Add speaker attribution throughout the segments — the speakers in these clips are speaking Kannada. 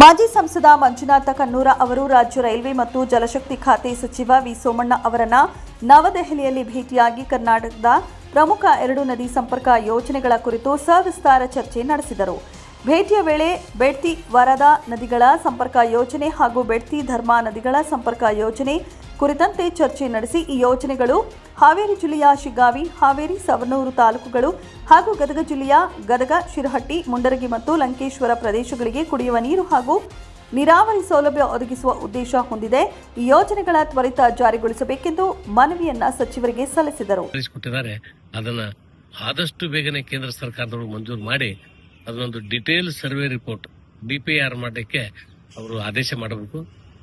Speaker 1: ಮಾಜಿ ಸಂಸದ ಮಂಜುನಾಥ ಕನ್ನೂರ ಅವರು ರಾಜ್ಯ ರೈಲ್ವೆ ಮತ್ತು ಜಲಶಕ್ತಿ ಖಾತೆ ಸಚಿವ ವಿ ಸೋಮಣ್ಣ ಅವರನ್ನ ನವದೆಹಲಿಯಲ್ಲಿ ಭೇಟಿಯಾಗಿ ಕರ್ನಾಟಕದ ಪ್ರಮುಖ ಎರಡು ನದಿ ಸಂಪರ್ಕ ಯೋಜನೆಗಳ ಕುರಿತು ಸವಿಸ್ತಾರ ಚರ್ಚೆ ನಡೆಸಿದರು. ಭೇಟಿಯ ವೇಳೆ ಬೆಡ್ತಿ ವರದಾ ನದಿಗಳ ಸಂಪರ್ಕ ಯೋಜನೆ ಹಾಗೂ ಬೆಡ್ತಿ ಧರ್ಮ ನದಿಗಳ ಸಂಪರ್ಕ ಯೋಜನೆ ಕುರಿತಂತೆ ಚರ್ಚೆ ನಡೆಸಿ ಈ ಯೋಜನೆಗಳು ಹಾವೇರಿ ಜಿಲ್ಲೆಯ ಶಿಗ್ಗಾವಿ, ಹಾವೇರಿ ಸವನೂರು ತಾಲೂಕುಗಳು ಹಾಗೂ ಗದಗ ಜಿಲ್ಲೆಯ ಗದಗ, ಶಿರಹಟ್ಟಿ, ಮುಂಡರಗಿ ಮತ್ತು ಲಂಕೇಶ್ವರ ಪ್ರದೇಶಗಳಿಗೆ ಕುಡಿಯುವ ನೀರು ಹಾಗೂ ನೀರಾವರಿ ಸೌಲಭ್ಯ ಒದಗಿಸುವ ಉದ್ದೇಶ ಹೊಂದಿದೆ. ಈ ಯೋಜನೆಗಳ ತ್ವರಿತ ಜಾರಿಗೊಳಿಸಬೇಕೆಂದು ಮನವಿಯನ್ನ ಸಚಿವರಿಗೆ ಸಲ್ಲಿಸಿದರು.
Speaker 2: ಆದಷ್ಟು ಬೇಗನೆ ಕೇಂದ್ರ ಸರ್ಕಾರದವರು ಮಂಜೂರು ಮಾಡಿ ಅದನ್ನೊಂದು ಡಿಟೇಲ್ ಸರ್ವೆ ರಿಪೋರ್ಟ್ ಡಿಪಿಆರ್ ಮಾಡಲಿಕ್ಕೆ ಅವರು ಆದೇಶ ಮಾಡಬೇಕು.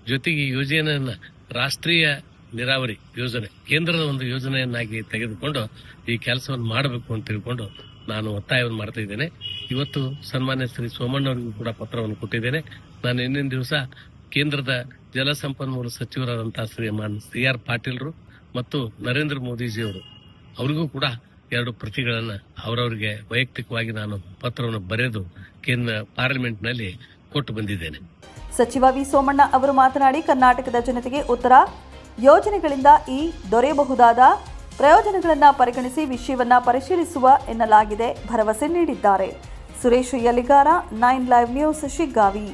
Speaker 2: ಜೊತೆಗೆ ಈ ಯೋಜನೆಯನ್ನ ರಾಷ್ಟ್ರೀಯ ನೀರಾವರಿ ಯೋಜನೆ, ಕೇಂದ್ರದ ಒಂದು ಯೋಜನೆಯನ್ನಾಗಿ ತೆಗೆದುಕೊಂಡು ಈ ಕೆಲಸವನ್ನು ಮಾಡಬೇಕು ಅಂತ ತಿಳ್ಕೊಂಡು ನಾನು ಒತ್ತಾಯವನ್ನು ಮಾಡ್ತಾ ಇದ್ದೇನೆ. ಇವತ್ತು ಸನ್ಮಾನ್ಯ ಶ್ರೀ ಸೋಮಣ್ಣವರಿಗೂ ಕೂಡ ಪತ್ರವನ್ನು ಕೊಟ್ಟಿದ್ದೇನೆ. ನಾನು ಇಂದಿನ ದಿವಸ ಕೇಂದ್ರದ ಜಲಸಂಪನ್ಮೂಲ ಸಚಿವರಾದಂತಹ ಶ್ರೀಮಾನ್ ಸಿ ಆರ್ ಪಾಟೀಲ್ರು ಮತ್ತು ನರೇಂದ್ರ ಮೋದಿಜಿಯವರು, ಅವರಿಗೂ ಕೂಡ ಎರಡು ಪ್ರತಿಗಳನ್ನು ಅವರವರಿಗೆ ವೈಯಕ್ತಿಕವಾಗಿ ನಾನು ಪತ್ರವನ್ನು ಬರೆದು ಕೇಂದ್ರ ಪಾರ್ಲಿಮೆಂಟ್ನಲ್ಲಿ ಕೊಟ್ಟು ಬಂದಿದ್ದೇನೆ.
Speaker 1: ಸಚಿವ ವಿ ಸೋಮಣ್ಣ ಅವರು ಮಾತನಾಡಿ ಕರ್ನಾಟಕದ ಜನತೆಗೆ ಉತ್ತರ, ಯೋಜನೆಗಳಿಂದ ಈ ದೊರೆಯಬಹುದಾದ ಪ್ರಯೋಜನಗಳನ್ನು ಪರಿಗಣಿಸಿ ವಿಷಯವನ್ನ ಪರಿಶೀಲಿಸುವ ಎನ್ನಲಾಗಿದೆ, ಭರವಸೆ ನೀಡಿದ್ದಾರೆ. Suresh Yaligar Nine Live News, Shiggavi.